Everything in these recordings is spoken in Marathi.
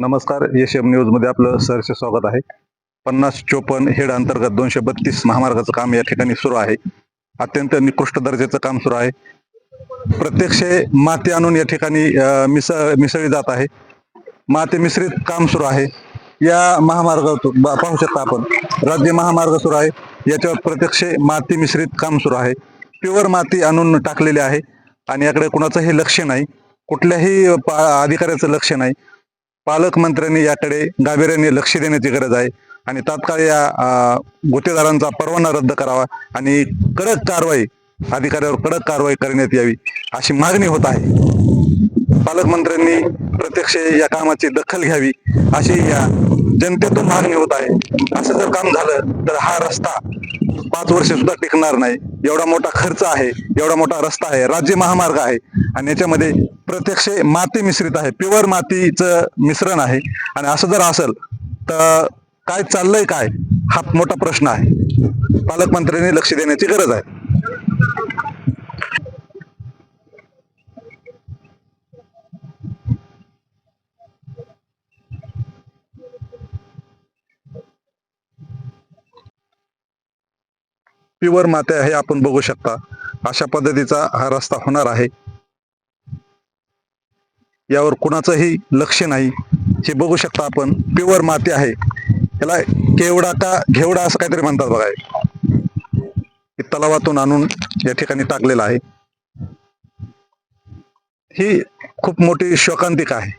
नमस्कार एशियम न्यूजमध्ये आपलं सरचे स्वागत आहे. पन्नास चोपन्न हेड अंतर्गत दोनशे बत्तीस महामार्गाचं काम या ठिकाणी सुरू आहे. अत्यंत निकृष्ट दर्जाचं काम सुरू आहे. प्रत्यक्ष माती आणून या ठिकाणी मिस मिसळली जात आहे. माती मिश्रित काम सुरू आहे. या महामार्गातून पाहू शकता आपण राज्य महामार्ग सुरू आहे. याच्यावर प्रत्यक्ष माती मिश्रित काम सुरू आहे. प्युअर माती आणून टाकलेली आहे. आणि याकडे कुणाचंही लक्ष नाही. कुठल्याही अधिकाऱ्याचं लक्ष नाही. पालकमंत्र्यांनी याकडे गांभीर्याने लक्ष देण्याची गरज आहे आणि तात्काळ या अं, गुत्तेदारांचा परवाना रद्द करावा आणि कडक कारवाई अधिकाऱ्यावर कडक कारवाई करण्यात यावी अशी मागणी होत आहे. पालकमंत्र्यांनी प्रत्यक्ष या कामाची दखल घ्यावी अशी या जनतेतून मागणी होत आहे. असं जर काम झालं तर हा रस्ता पाच वर्ष सुद्धा टिकणार नाही. एवढा मोठा खर्च आहे एवढा मोठा रस्ता आहे राज्य महामार्ग आहे. आणि याच्यामध्ये प्रत्यक्ष माती मिश्रित आहे प्युअर मातीचं मिश्रण आहे. आणि असं जर असेल तर काय चाललंय काय? हा मोठा प्रश्न आहे. पालकमंत्र्यांनी लक्ष देण्याची गरज आहे. प्युअर माते आहे आपण बघू शकता. अशा पद्धतीचा हा रस्ता होणार आहे. यावर कुणाचंही लक्ष नाही. हे बघू शकता आपण प्युअर माती आहे. याला केवडा का घेवडा असं काहीतरी म्हणतात बघा तलावातून आणून या ठिकाणी टाकलेलं आहे. ही खूप मोठी शोकांतिका आहे.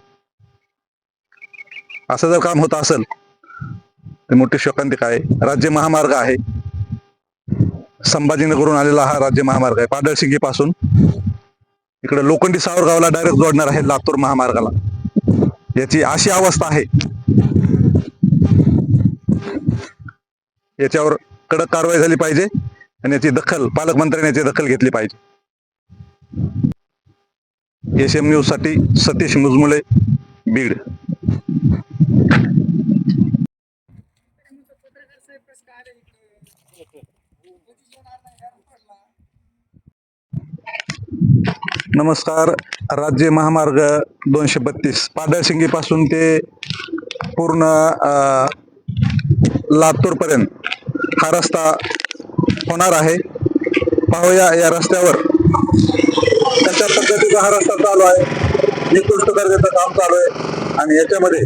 असं जर काम होत असेल तर मोठी शोकांतिका आहे. राज्य महामार्ग आहे. संभाजीनगरहून आलेला हा राज्य महामार्ग आहे. पाडळशिंगी पासून इकडे लोखंडी सावरगावला डायरेक्ट जोडणार आहे लातूर महामार्गाला. याची अशी अवस्था आहे. याच्यावर कडक कारवाई झाली पाहिजे आणि याची दखल पालकमंत्र्यांनी याची दखल घेतली पाहिजे. एस एम न्यूजसाठी सतीश मुजमुले बीड. नमस्कार. राज्य महामार्ग दोनशे बत्तीस. पाडळसिंगी पासून ते पूर्ण लातूर पर्यंत हा रस्ता होणार आहे. पाहूया या रस्त्यावर. कशा पद्धतीचा हा रस्ता चालू आहे? निकृष्ट दर्जाचं काम चालू आहे. आणि याच्यामध्ये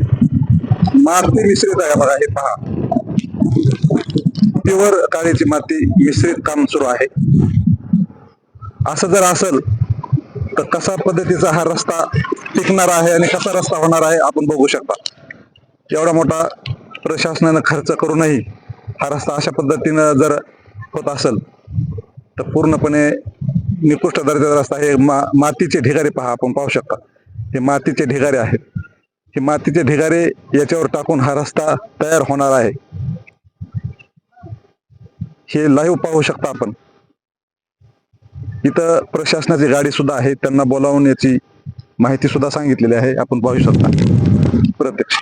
माती मिश्रित आहे बघा हे पहा. प्युअर काळीची माती मिश्रित काम सुरू आहे. असं जर असेल तर कसा पद्धतीचा हा रस्ता टिकणार आहे आणि कसा रस्ता होणार आहे आपण बघू शकता. एवढा मोठा प्रशासनानं खर्च करूनही हा रस्ता अशा पद्धतीनं जर होत असेल तर पूर्णपणे निकृष्ट दर्जाचा रस्ता हे मा मातीचे ढिगारे पहा आपण पाहू शकता. हे मातीचे ढिगारे आहेत. हे मातीचे ढिगारे याच्यावर टाकून हा रस्ता तयार होणार आहे. हे लाईव्ह पाहू शकता आपण. इथं प्रशासनाची गाडी सुद्धा आहे. त्यांना बोलावून याची माहिती सुद्धा सांगितलेली आहे. आपण पाहू शकता. प्रत्यक्ष.